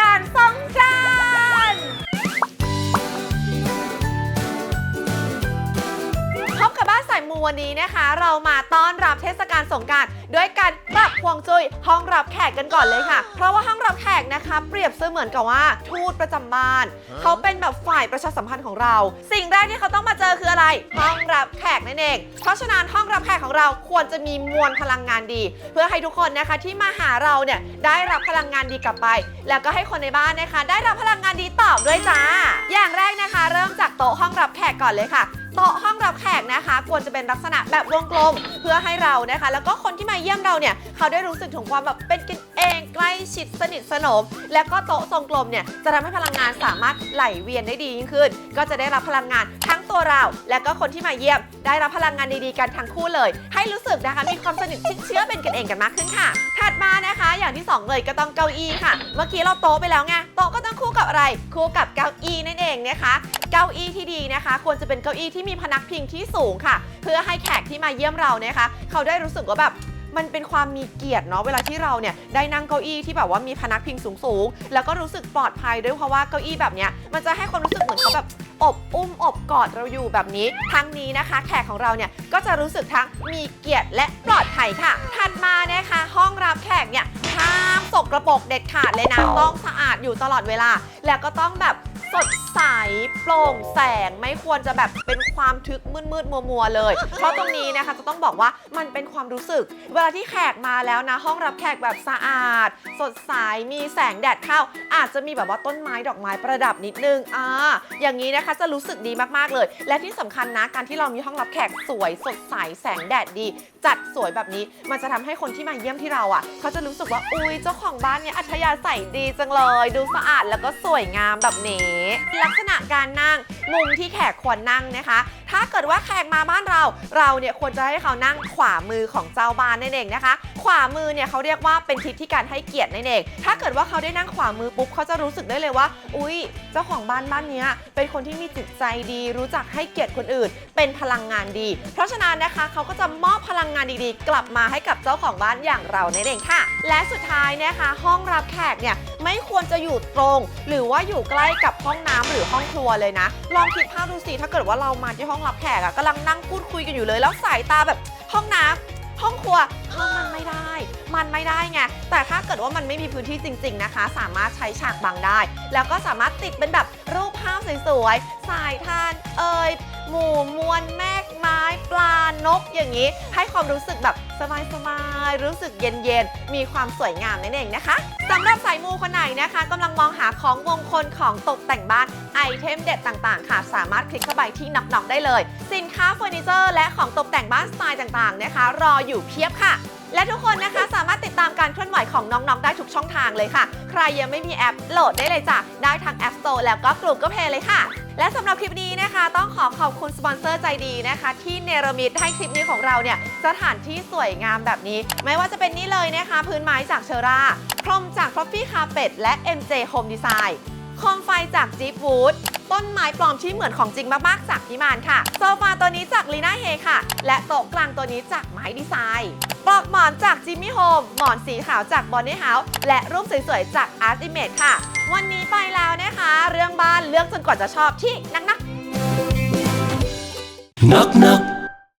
การส วันนี้นะคะ เรามาต้อนรับเทศกาลสงกรารด้วยการปรับพวงจุ้ยห้องรับแขกกันก่อนเลยค่ะ เพราะว่าห้องรับแขกนะคะ เปรียบเสมือนกับว่าทูตประจำบ้าน เขาเป็นแบบฝ่ายประชาสัมพันธ์ของเรา สิ่งแรกที่เขาต้องมาเจอคืออะไร ห้องรับแขกนั่นเอง เพราะฉะนั้นห้องรับแขกของเราควรจะมีมวลพลังงานดี เพื่อให้ทุกคนนะคะที่มาหาเราเนี่ยได้รับพลังงานดีกลับไป แล้วก็ให้คนในบ้านนะคะ ได้รับพลังงานดีตอบด้วยจ้า อย่างแรกนะคะ เริ่มจากโต๊ะห้องรับแขกก่อนเลยค่ะ โต๊ะห้องรับแขกนะคะ ควรจะเป็นลักษณะแบบวงกลมเพื่อให้เรานะคะ แล้วก็คนที่มาเยี่ยมเราเนี่ยเขาได้รู้สึกถึงความแบบเป็นกันเองใกล้ชิดสนิทสนม แล้วก็โต๊ะทรงกลมเนี่ยจะทำให้พลังงานสามารถไหลเวียนได้ดียิ่งขึ้น ก็จะได้รับพลังงานทั้งตัวเรา และก็คนที่มาเยี่ยม ได้รับพลังงานดีๆกันทั้งคู่เลย ให้รู้สึกนะคะมีความสนิทชิดเชื้อเป็นกันเองกันมากขึ้นค่ะ ถัดมานะคะ อย่างที่สองเลยก็ต้องเก้าอี้ค่ะ เมื่อกี้เราโต๊ะไปแล้วไงโต๊ะก็ต้องคู่กับอะไร คู่กับเก้าอี้นั่นเองนะคะ เก้าอี้ที่ดีนะคะ ควรจะเป็นเก้าอี้ที่มีพนักพิงที่สูงค่ะ เพื่อให้แขกที่มาเยี่ยมเรานะคะ เขาได้รู้สึกว่าแบบมันเป็นความมีเกียรติเนาะเวลาที่เราเนี่ยได้นั่งเก้าอี้ที่แบบว่ามีพนักพิงสูงๆ แล้วก็รู้สึกปลอดภัยด้วยเพราะว่าเก้าอี้แบบเนี้ยมันจะให้ความรู้สึกเหมือนเขาแบบอบอุ้มอบกอดเราอยู่แบบนี้ ทั้งนี้นะคะ แขกของเราเนี่ยก็จะรู้สึกทั้งมีเกียรติและปลอดภัยค่ะ ถัดมานะคะ ห้องรับแขกเนี่ยห้ามสกระปรกเด็ดขาดเลยนะต้องสะอาดอยู่ตลอดเวลา แล้วก็ต้องแบบ สดใสโปร่งแสงไม่ควรจะแบบเป็นความทึกมืดมืดมัวมัวๆเลย เพราะตรงนี้นะคะจะต้องบอกว่ามันเป็นความรู้สึก เวลาที่แขกมาแล้วนะ ห้องรับแขกแบบสะอาด สดใสมีแสงแดดเข้า อาจจะมีแบบว่าต้นไม้ดอกไม้ประดับนิดนึงอ่าอย่างนี้นะคะจะรู้สึกดีมากๆเลย และที่สำคัญนะการที่เรามีห้องรับแขกสวยสดใสแสงแดดดี จัดสวยแบบนี้ มันจะทำให้คนที่มาเยี่ยมที่เราอะ เขาจะรู้สึกว่าอุ้ยเจ้าของบ้านเนี่ยอัธยาศัยดีจังเลย ดูสะอาดแล้วก็สวยงามแบบนี้ี้ ลักษณะการนั่งมุมที่แขกควรนั่งนะคะ ถ้าเกิดว่าแขกมาบ้านเรา เราเนี่ยควรจะให้เขานั่งขวามือของเจ้าบ้านนั่นเองนะคะ ขวามือเนี่ยเขาเรียกว่าเป็นทิศที่การให้เกียรตินั่นเอง ถ้าเกิดว่าเขาได้นั่งขวามือปุ๊บเขาจะรู้สึกได้เลยว่า อุ้ยเจ้าของบ้านบ้านนี้เป็นคนที่มีจิตใจดี รู้จักให้เกียรติคนอื่น เป็นพลังงานดี เพราะฉะนั้นนะคะเขาก็จะมอบพลังงานดีๆ กลับมาให้กับเจ้าของบ้านอย่างเรานั่นเองค่ะ และสุดท้ายนะคะ ห้องรับแขกเนี่ย ไม่ควรจะอยู่ตรง หรือว่าอยู่ใกล้กับห้องน้ำหรือห้องครัวเลยนะ ลองคิดภาพดูสิถ้าเกิดว่าเรามาที่ห้องรับแขกอะกำลังนั่งพูดคุยกันอยู่เลย แล้วสายตาแบบห้องน้ำห้องครัวเออมันไม่ได้ มันไม่ได้ไงแต่ถ้าเกิดว่ามันไม่มีพื้นที่จริง ๆนะคะ สามารถใช้ฉากบังได้ แล้วก็สามารถติดเป็นแบบรูปภาพสวยๆสายทานเอ่ย หมู่มวลแมกไม้ปลานกอย่างนี้ ให้ความรู้สึกแบบสบายๆ รู้สึกเย็นๆ มีความสวยงามนั่นเองนะคะสำหรับสายมูคนไหนนะคะกำลังมองหาของมงคลของตกแต่งบ้านไอเทมเด็ดต่างๆ ค่ะ สามารถคลิกเข้าไปที่น็อกๆได้เลย สินค้าเฟอร์นิเจอร์และของตกแต่งบ้านสไตล์ต่างๆนะคะ รออยู่เพียบค่ะ และทุกคนนะคะสามารถติดตามการเคลื่อนไหวของน้องๆ ได้ทุกช่องทางเลยค่ะ ใครยังไม่มีแอปโหลดได้เลยจ้ะ ได้ทาง App Store แล้วก็ Google Play เลยค่ะ และสำหรับคลิปนี้นะคะ ต้องขอขอบคุณสปอนเซอร์ใจดีนะคะ ที่เนรมิตให้คลิปนี้ของเราเนี่ยสถานที่สวยงามแบบนี้ ไม่ว่าจะเป็นนี่เลยนะคะ พื้นไม้จากเชอร่าพรมจาก f l o p p y Carpet และ MJ Home Design โคมไฟจากจี w วูดต้นไม้ปลอมที่เหมือนของจริงมากๆจากพิมานค่ะ โซฟาตัวนี้จากลีน่าเฮค่ะ และโต๊ะกลางตัวนี้จากไม้ดีไซน์ปลอกหมอนจากจิมมี่โฮมหมอนสีขาวจากบอนนี่เฮาส์และรูปสวยๆจาก Art Image ค่ะ วันนี้ไปแล้วนะคะ เรื่องบ้านเลือกจนกว่าจะชอบที่นักๆ Knock knock